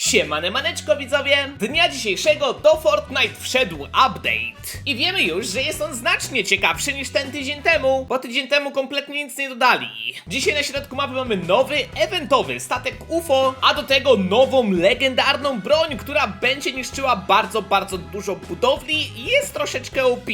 Siemane maneczko widzowie! Dnia dzisiejszego do Fortnite wszedł update. I wiemy już, że jest on znacznie ciekawszy niż ten tydzień temu, bo tydzień temu kompletnie nic nie dodali. Dzisiaj na środku mapy mamy nowy, eventowy statek UFO, a do tego nową, legendarną broń, która będzie niszczyła bardzo, bardzo dużo budowli i jest troszeczkę OP.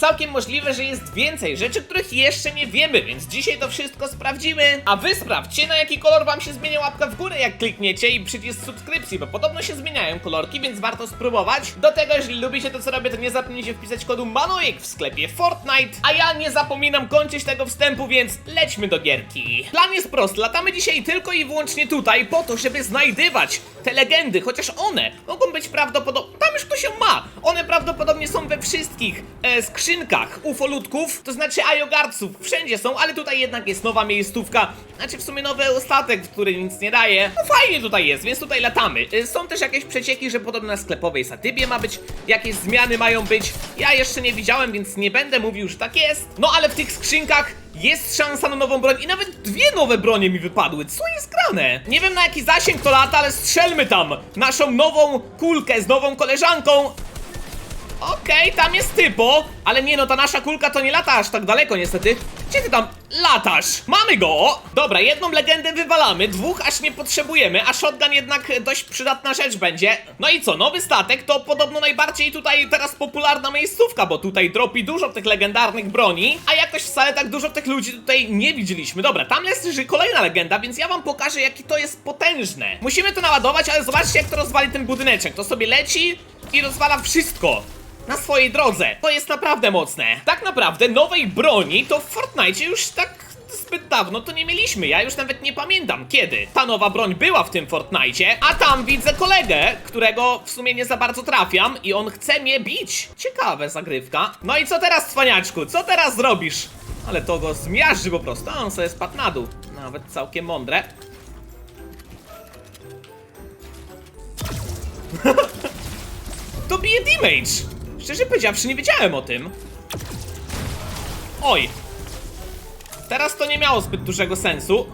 Całkiem możliwe, że jest więcej rzeczy, których jeszcze nie wiemy, więc dzisiaj to wszystko sprawdzimy. A wy sprawdźcie, na jaki kolor wam się zmienia łapka w górę, jak klikniecie i przycisk subskrypcji, bo podobno się zmieniają kolorki, więc warto spróbować. Do tego, jeżeli lubicie to, co robię, to nie zapomnijcie wpisać kodu MANOIK w sklepie Fortnite. A ja nie zapominam kończyć tego wstępu, więc lećmy do gierki. Plan jest prosty, latamy dzisiaj tylko i wyłącznie tutaj po to, żeby znajdywać te legendy, chociaż one mogą być prawdopodobnie... Tam już ktoś ją ma! One prawdopodobnie są we wszystkich e, skrzynkach ufolutków, to znaczy ajogarców, wszędzie są, ale tutaj jednak jest nowa miejscówka, znaczy w sumie nowy statek, który nic nie daje. No fajnie tutaj jest, więc tutaj latamy. E, Są też jakieś przecieki, że podobno na sklepowej Satybie ma być, jakieś zmiany mają być. Ja jeszcze nie widziałem, więc nie będę mówił, że tak jest. No ale w tych skrzynkach jest szansa na nową broń i nawet dwie nowe bronie mi wypadły. Co jest grane? Nie wiem na jaki zasięg to lata, ale strzelmy tam naszą nową kulkę z nową koleżanką. Okej, tam jest typo, ale nie no, ta nasza kulka to nie lata aż tak daleko niestety. Gdzie ty tam latasz? Mamy go! Dobra, jedną legendę wywalamy, dwóch aż nie potrzebujemy, a shotgun jednak dość przydatna rzecz będzie. No i co, nowy statek to podobno najbardziej tutaj teraz popularna miejscówka, bo tutaj dropi dużo tych legendarnych broni, a jakoś wcale tak dużo tych ludzi tutaj nie widzieliśmy. Dobra, tam leży kolejna legenda, więc ja wam pokażę jaki to jest potężne. Musimy to naładować, ale zobaczcie jak to rozwali ten budyneczek. To sobie leci i rozwala wszystko na swojej drodze. To jest naprawdę mocne. Tak naprawdę nowej broni to w Fortnite już tak zbyt dawno to nie mieliśmy. Ja już nawet nie pamiętam kiedy ta nowa broń była w tym Fortnite. A tam widzę kolegę, którego w sumie nie za bardzo trafiam i on chce mnie bić. Ciekawe zagrywka. No i co teraz, cwaniaczku? Co teraz zrobisz? Ale to go zmiażdży po prostu. A on sobie spadł na dół. Nawet całkiem mądre. To bije damage! Szczerze powiedziawszy, nie wiedziałem o tym. Oj. Teraz to nie miało zbyt dużego sensu.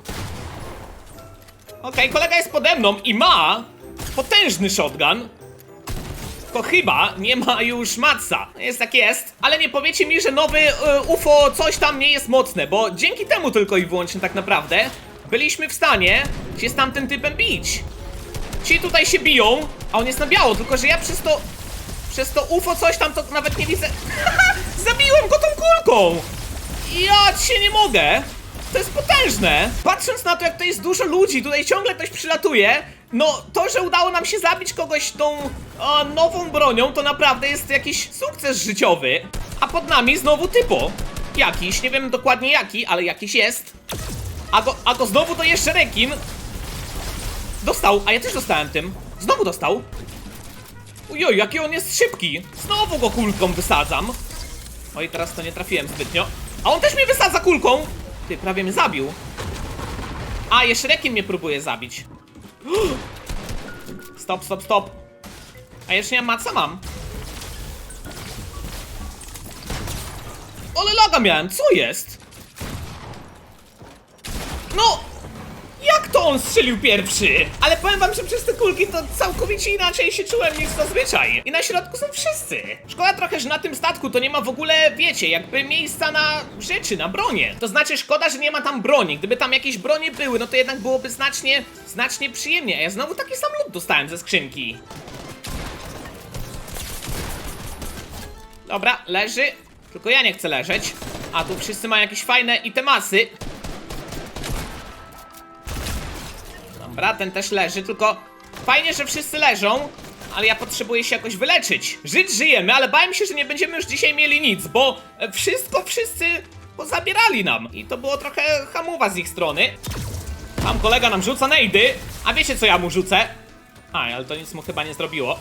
Okej, kolega jest pode mną i ma potężny shotgun. To chyba nie ma już matca. Jest jak jest. Ale nie powiecie mi, że nowy e, UFO coś tam nie jest mocne, bo dzięki temu tylko i wyłącznie tak naprawdę byliśmy w stanie się z tamtym typem bić. Ci tutaj się biją, a on jest na biało, tylko że ja przez to... Przez to UFO coś tam to nawet nie widzę. Zabiłem go tą kulką! Ja cię nie mogę! To jest potężne! Patrząc na to, jak to jest dużo ludzi, tutaj ciągle ktoś przylatuje, no to, że udało nam się zabić kogoś tą o, nową bronią, to naprawdę jest jakiś sukces życiowy. A pod nami znowu typo. Jakiś, nie wiem dokładnie jaki, ale jakiś jest. A go, a go znowu to jeszcze rekin. Dostał, a ja też dostałem tym. Znowu dostał. Ujoj, jaki on jest szybki. Znowu go kulką wysadzam. Oj, teraz to nie trafiłem zbytnio. A on też mnie wysadza kulką. Ty, prawie mnie zabił. A, jeszcze rekin mnie próbuje zabić. Stop, stop, stop. A jeszcze nie maca mam. Ale laga miałem, co jest? No, to on strzelił pierwszy? Ale powiem wam, że przez te kulki to całkowicie inaczej się czułem niż zazwyczaj. I na środku są wszyscy. Szkoda trochę, że na tym statku to nie ma w ogóle, wiecie, jakby miejsca na rzeczy, na bronie. To znaczy szkoda, że nie ma tam broni. Gdyby tam jakieś bronie były, no to jednak byłoby znacznie, znacznie przyjemniej. A ja znowu taki sam lód dostałem ze skrzynki. Dobra, leży. Tylko ja nie chcę leżeć. A tu wszyscy mają jakieś fajne itemasy. Dobra, ten też leży, tylko fajnie, że wszyscy leżą, ale ja potrzebuję się jakoś wyleczyć. Żyć żyjemy, ale bałem się, że nie będziemy już dzisiaj mieli nic, bo e, wszystko wszyscy pozabierali nam. I to było trochę hamowa z ich strony. Tam kolega nam rzuca nejdy, a wiecie co ja mu rzucę? A, ale to nic mu chyba nie zrobiło.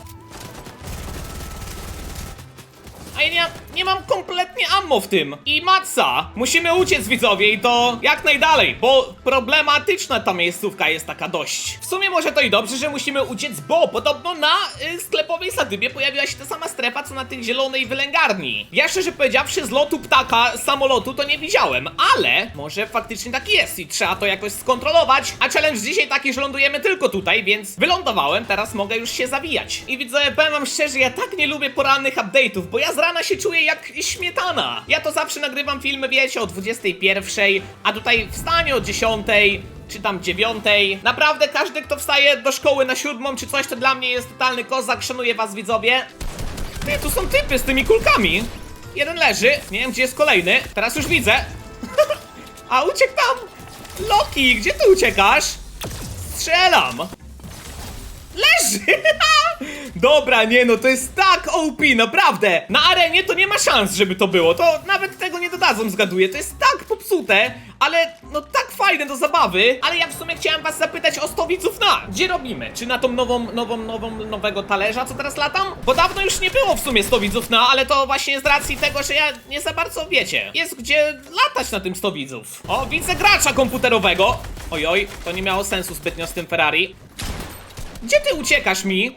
A ja nie, nie mam kompletnie ammo w tym. I Matsa. Musimy uciec widzowie i to jak najdalej, bo problematyczna ta miejscówka jest taka dość. W sumie może to i dobrze, że musimy uciec, bo podobno na y, sklepowej sadybie pojawiła się ta sama strefa, co na tych zielonej wylęgarni. Ja szczerze powiedziawszy z lotu ptaka samolotu to nie widziałem, ale może faktycznie tak jest i trzeba to jakoś skontrolować. A challenge dzisiaj taki, że lądujemy tylko tutaj, więc wylądowałem, teraz mogę już się zawijać. I widzę, powiem wam szczerze, ja tak nie lubię porannych update'ów, bo ja z rana się czuję jak śmietana. Ja to zawsze nagrywam filmy, wiecie, o 21, a tutaj wstanie o 10 czy tam dziewiątej. Naprawdę każdy, kto wstaje do szkoły na siódmą czy coś, to dla mnie jest totalny kozak. Szanuję was, widzowie. Ty, tu są typy z tymi kulkami. Jeden leży, nie wiem gdzie jest kolejny. Teraz już widzę. A uciekł tam! Loki, gdzie ty uciekasz? Strzelam! Leży! Dobra, nie no, to jest tak OP, naprawdę! Na arenie to nie ma szans, żeby to było, to nawet tego nie dodadzą, zgaduję, to jest tak popsute, ale no tak fajne do zabawy, ale ja w sumie chciałem was zapytać o 100 widzów na, gdzie robimy? Czy na tą nową, nową, nową, nowego talerza, co teraz latam? Bo dawno już nie było w sumie 100 widzów na, ale to właśnie z racji tego, że ja nie za bardzo wiecie, jest gdzie latać na tym 100 widzów. O, widzę gracza komputerowego! Ojoj, to nie miało sensu zbytnio z tym Ferrari. Gdzie ty uciekasz mi?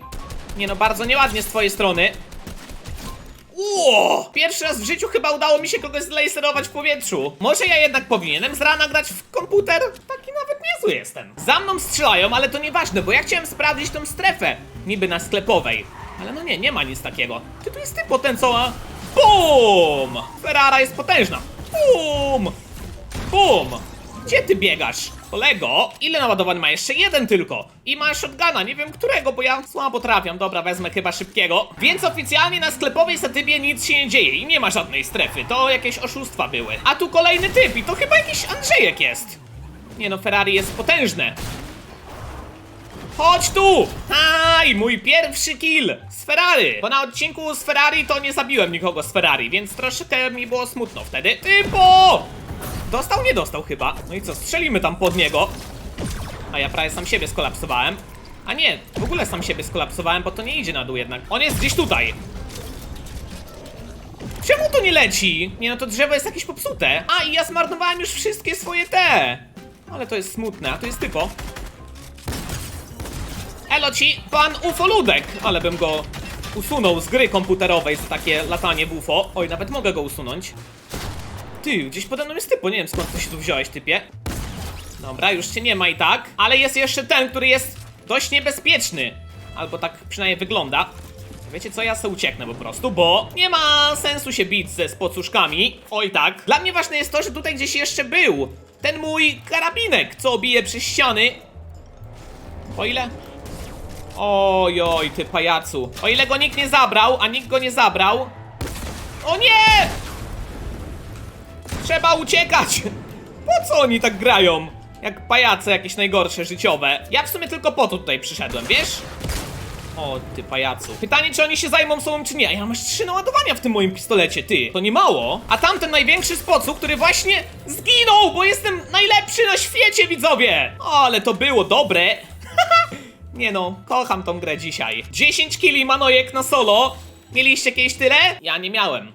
Nie no, bardzo nieładnie z twojej strony. Ło! Pierwszy raz w życiu chyba udało mi się kogoś zlaserować w powietrzu. Może ja jednak powinienem z rana grać w komputer? Taki nawet niezły jestem. Za mną strzelają, ale to nieważne, bo ja chciałem sprawdzić tą strefę. Niby na sklepowej. Ale no nie, nie ma nic takiego. Ty tu jest ty potem co? BUM! Ferrara jest potężna. BUM! BUM! Gdzie ty biegasz? Kolego, ile naładowań ma? Jeszcze jeden tylko. I ma shotguna, nie wiem którego, bo ja słabo trafiam. Dobra, wezmę chyba szybkiego. Więc oficjalnie na sklepowej satybie nic się nie dzieje i nie ma żadnej strefy. To jakieś oszustwa były. A tu kolejny typ i to chyba jakiś Andrzejek jest. Nie no, Ferrari jest potężne. Chodź tu! Aj, mój pierwszy kill z Ferrari. Bo na odcinku z Ferrari to nie zabiłem nikogo z Ferrari, więc troszkę mi było smutno wtedy. Typo! Dostał, nie dostał chyba. No i co, strzelimy tam pod niego. A ja prawie sam siebie skolapsowałem. A nie, w ogóle sam siebie skolapsowałem, bo to nie idzie na dół jednak. On jest gdzieś tutaj. Czemu to nie leci? Nie no, to drzewo jest jakieś popsute. A, i ja zmarnowałem już wszystkie swoje te. Ale to jest smutne, a tu jest typo. Elo ci, pan ufoludek! Ale bym go usunął z gry komputerowej za takie latanie w UFO. Oj, nawet mogę go usunąć. Ty, gdzieś pode mną jest typo, nie wiem skąd ty się tu wziąłeś, typie. Dobra, już cię nie ma i tak. Ale jest jeszcze ten, który jest dość niebezpieczny. Albo tak przynajmniej wygląda. Wiecie co, ja se ucieknę po prostu, bo nie ma sensu się bić ze spocuszkami. Oj tak. Dla mnie ważne jest to, że tutaj gdzieś jeszcze był. Ten mój karabinek, co bije przez ściany. O ile? Oj, oj, ty pajacu. O ile go nikt nie zabrał, a nikt go nie zabrał. O nie! Trzeba uciekać! Po co oni tak grają? Jak pajace jakieś najgorsze życiowe. Ja w sumie tylko po to tutaj przyszedłem, wiesz? O, ty pajacu. Pytanie, czy oni się zajmą sobą, czy nie. A ja masz trzy naładowania w tym moim pistolecie, ty. To nie mało. A tamten największy spocu, który właśnie zginął, bo jestem najlepszy na świecie, widzowie. O, ale to było dobre. nie no, kocham tą grę dzisiaj. 10 kili Manojek na solo. Mieliście kiedyś tyle? Ja nie miałem.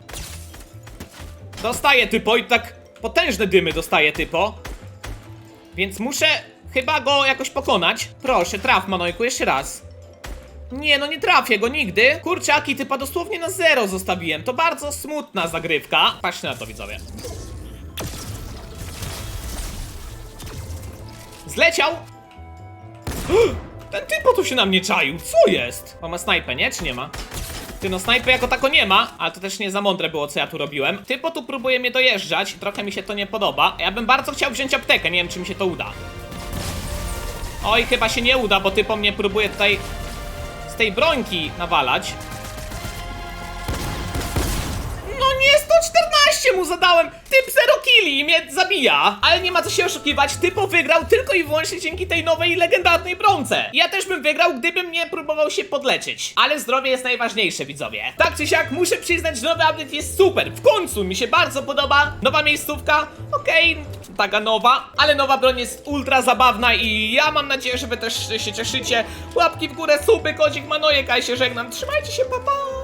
Dostaje typo i tak potężne dymy dostaje typo. Więc muszę chyba go jakoś pokonać. Proszę, traf Manojku, jeszcze raz. Nie, no nie trafię go nigdy. Kurczaki typa dosłownie na zero zostawiłem. To bardzo smutna zagrywka. Patrzcie na to, widzowie. Zleciał! Ten typo tu się na mnie czaił. Co jest? On ma snajpę, nie? Czy nie ma? Ty no, snajpy jako tako nie ma, ale to też nie za mądre było, co ja tu robiłem. Typo tu próbuje mnie dojeżdżać, trochę mi się to nie podoba. Ja bym bardzo chciał wziąć aptekę, nie wiem, czy mi się to uda. Oj, chyba się nie uda, bo typo mnie próbuje tutaj z tej brońki nawalać. Nie, 114 mu zadałem! Typ 0 killi i mnie zabija! Ale nie ma co się oszukiwać, typo wygrał tylko i wyłącznie dzięki tej nowej legendarnej bronce. Ja też bym wygrał, gdybym nie próbował się podleczyć. Ale zdrowie jest najważniejsze, widzowie. Tak czy siak, muszę przyznać, że nowy update jest super. W końcu mi się bardzo podoba. Nowa miejscówka, okej, taka nowa, ale nowa broń jest ultra zabawna i ja mam nadzieję, że wy też się cieszycie. Łapki w górę, suby, kodzik, manojek, a ja się żegnam. Trzymajcie się, papa! Pa.